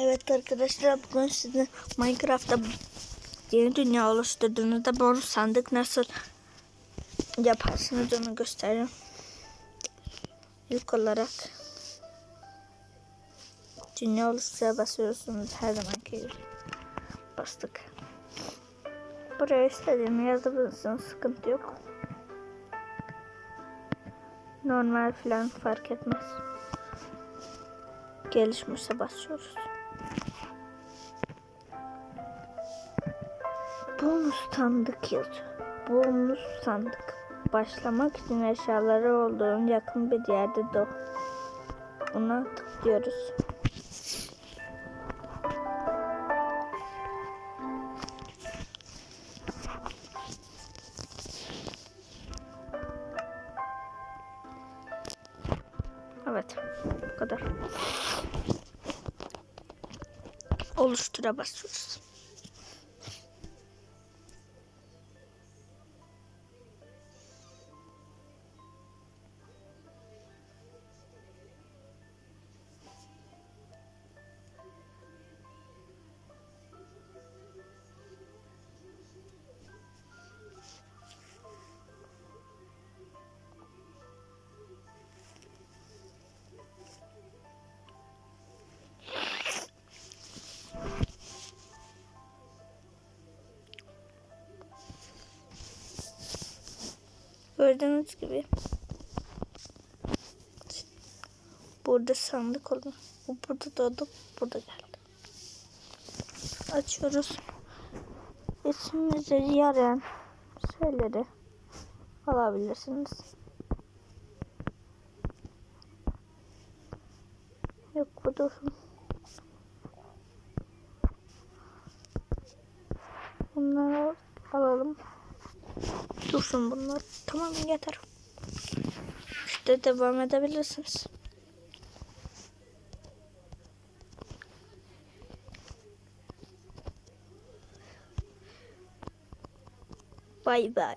Evet arkadaşlar bugün size Minecraft'ta yeni dünya oluşturduğunuzda bonus sandık nasıl yaparsınız onu göstereyim. İlk olarak dünya oluştura basıyorsunuz her zamanki gibi. Bastık. Buraya istediğimi yazabilirsiniz sıkıntı yok. Normal falan fark etmez. Gelişmişe basıyoruz. Bonus sandık yazıyor. Bonus sandık. Başlamak için eşyaları olduğun yakın bir yerde de Buna tıklıyoruz. Evet. Bu kadar. Oluştura basıyoruz. Gördüğünüz gibi burada sandık olur. Bu burada doğdu, burada geldi. Açıyoruz. İsminize yarayan şeyleri alabilirsiniz. Yok bu dursun. Bunları alalım. Dursun bunlar. Tamam yeter. İşte devam edebilirsiniz. Bay bay.